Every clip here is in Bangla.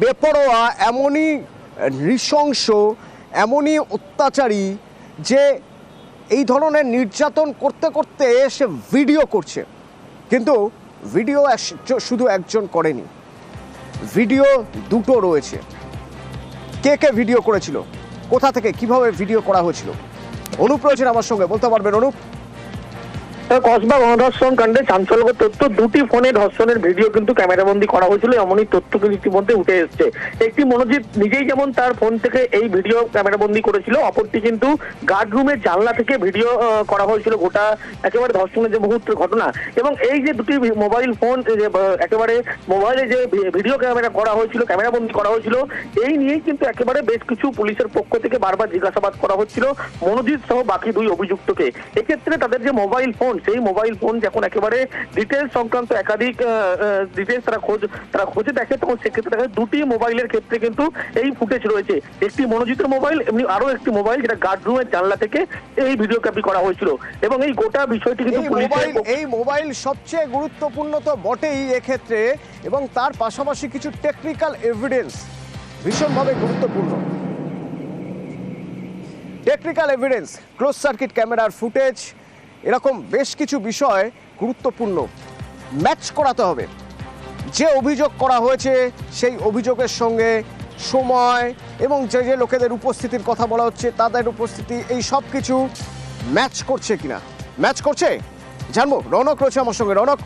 বেপরোয়া, এমনই নৃশংস, এমনই অত্যাচারী যে এই ধরনের নির্যাতন করতে করতে সে ভিডিও করছে। কিন্তু ভিডিও শুধু একজন করেনি। ভিডিও দুটো রয়েছে। কে কে ভিডিও করেছিল? কোথা থেকে কীভাবে ভিডিও করা হয়েছিল? অনুপ রয়েছেন আমার সঙ্গে। বলতে পারবেন, অনুপ? কসবা গণধর্ষণ কাণ্ডে চাঞ্চল্যকর তথ্য। দুটি ফোনে ধর্ষণের ভিডিও কিন্তু ক্যামেরাবন্দি করা হয়েছিল, এমনই তথ্য কিন্তু ইতিমধ্যে উঠে এসছে। একটি মনোজিৎ নিজেই যেমন তার ফোন থেকে এই ভিডিও ক্যামেরাবন্দি করেছিল, অপরটি কিন্তু গার্ড রুমের জানলা থেকে ভিডিও করা হয়েছিল। গোটা একেবারে ধর্ষণের যে মুহূর্তের ঘটনা এবং এই যে দুটি মোবাইল ফোন একেবারে মোবাইলে যে ভিডিও ক্যামেরা করা হয়েছিল, ক্যামেরাবন্দি করা হয়েছিল, এই নিয়েই কিন্তু একেবারে বেশ কিছু পুলিশের পক্ষ থেকে বারবার জিজ্ঞাসাবাদ করা হচ্ছিল মনোজিৎ সহ বাকি দুই অভিযুক্তকে। এক্ষেত্রে তাদের যে মোবাইল ফোন সেই মোবাইল ফোন যখন একেবারে ডিটেলস সংক্রান্ত একাধিক ডিটেলস তারা খোঁজ তারা খোঁজে দেখে তখন সেক্ষেত্রে দেখা দুটি মোবাইলের ক্ষেত্রে কিন্তু এই ফুটেজ রয়েছে। একটি মনোজিতের মোবাইল এমনি আরও একটি মোবাইল যেটা গার্ড রুমের জানলা থেকে এই ভিডিও ক্যাপি করা হয়েছিল। এবং এই গোটা বিষয়টি কিন্তু মোবাইল এই মোবাইল সবচেয়ে গুরুত্বপূর্ণ তো বটেই এক্ষেত্রে এবং তার পাশাপাশি কিছু টেকনিক্যাল এভিডেন্স ভীষণভাবে গুরুত্বপূর্ণ। টেকনিক্যাল এভিডেন্স ক্লোজ সার্কিট ক্যামেরার ফুটেজ এরকম বেশ কিছু বিষয় গুরুত্বপূর্ণ ম্যাচ করাতে হবে। যে অভিযোগ করা হয়েছে, সেই অভিযোগের সঙ্গে সময় এবং যে যে লোকেদের উপস্থিতির কথা বলা হচ্ছে, তাদের উপস্থিতি, এই সব কিছু ম্যাচ করছে কিনা? ম্যাচ করছে? জানব। রনক রয়েছে আমার সঙ্গে। রনক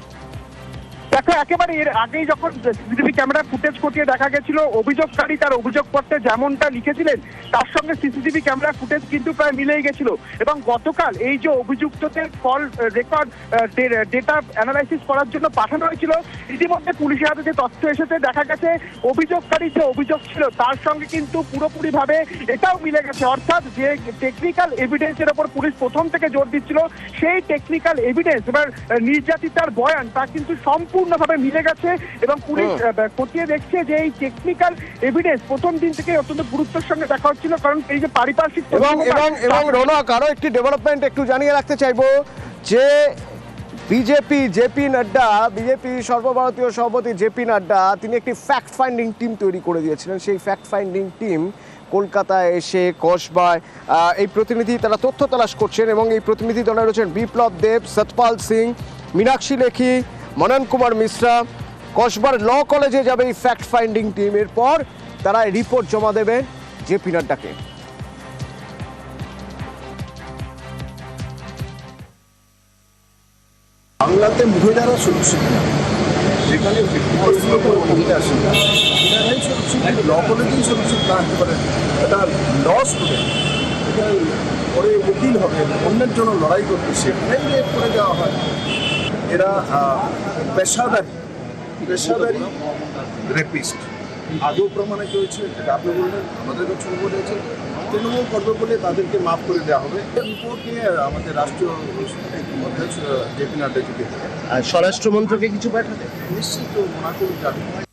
দেখো, একেবারে এর আগেই যখন সিসিটিভি ক্যামেরা ফুটেজ খতিয়ে দেখা গেছিল, অভিযোগকারী তার অভিযোগপত্রে যেমনটা লিখেছিলেন, তার সঙ্গে সিসিটিভি ক্যামেরা ফুটেজ কিন্তু প্রায় মিলেই গেছিল। এবং গতকাল এই যে অভিযুক্তদের কল রেকর্ড ডেটা অ্যানালাইসিস করার জন্য পাঠানো হয়েছিল, ইতিমধ্যে পুলিশের হাতে যে তথ্য এসেছে, দেখা গেছে অভিযোগকারী যে অভিযোগ ছিল, তার সঙ্গে কিন্তু পুরোপুরিভাবে এটাও মিলে গেছে। অর্থাৎ যে টেকনিক্যাল এভিডেন্সের ওপর পুলিশ প্রথম থেকে জোর দিচ্ছিল, সেই টেকনিক্যাল এভিডেন্স এবার নির্যাতিতার বয়ান, তা কিন্তু সম্পূর্ণভাবে মিলে গেছে এবং পুলিশ। খতিয়ে দেখছে যে এই টেকনিক্যাল এভিডেন্স প্রথম দিন থেকে অত্যন্ত গুরুত্বের সঙ্গে দেখা হচ্ছিল কারণ এই যে পারিপার্শ্বিক এবং এবং এবং তা- আরও একটি ডেভেলপমেন্ট একটু জানিয়ে রাখতে চাইব যে বিজেপি জেপি নাড্ডা বিজেপি সর্বভারতীয় সভাপতি জেপি নাড্ডা তিনি একটি ফ্যাক্ট ফাইন্ডিং টিম তৈরি করে দিয়েছিলেন সেই ফ্যাক্ট ফাইন্ডিং টিম কলকাতায় এসে কসবায় এই প্রতিনিধি তারা তথ্য তালাশ করছেন এবং এই প্রতিনিধি দলে রয়েছেন বিপ্লব দেব সতপাল সিং মীনাক্ষী লেখি মনন কুমার মিশ্রা, কসবার ল কলেজে যাবে এই ফ্যাক্ট ফাইন্ডিং টিম এরপর তারা রিপোর্ট জমা দেবে জেপি নাড্ডাকে। বাংলাতে মহিলারা সুরক্ষিত না। উপর মহিলা আসে মহিলারাই সুরক্ষিত ল কলেজেই সুরক্ষিত না। হতে পারে একটা ল স্টুডেন্ট এটা পরে উকিল হবে, অন্যের জন্য লড়াই করতে সেখানেই রেপ করে দেওয়া হয়। এরা পেশাদারি পেশাদারি রেপিস্ট। আগেও প্রমাণিত হয়েছে যেটা আপনি বললেন আমাদের কাছে বলেছে তৃণমূল করবে বলে তাদেরকে মাফ করে দেওয়া হবে। রিপোর্ট নিয়ে আমাদের রাষ্ট্রীয় মধ্যে জে পি নাড্ডা যদি আর স্বরাষ্ট্রমন্ত্রকে কিছু পাঠাতে? নিশ্চিত ওনাকে যাবে।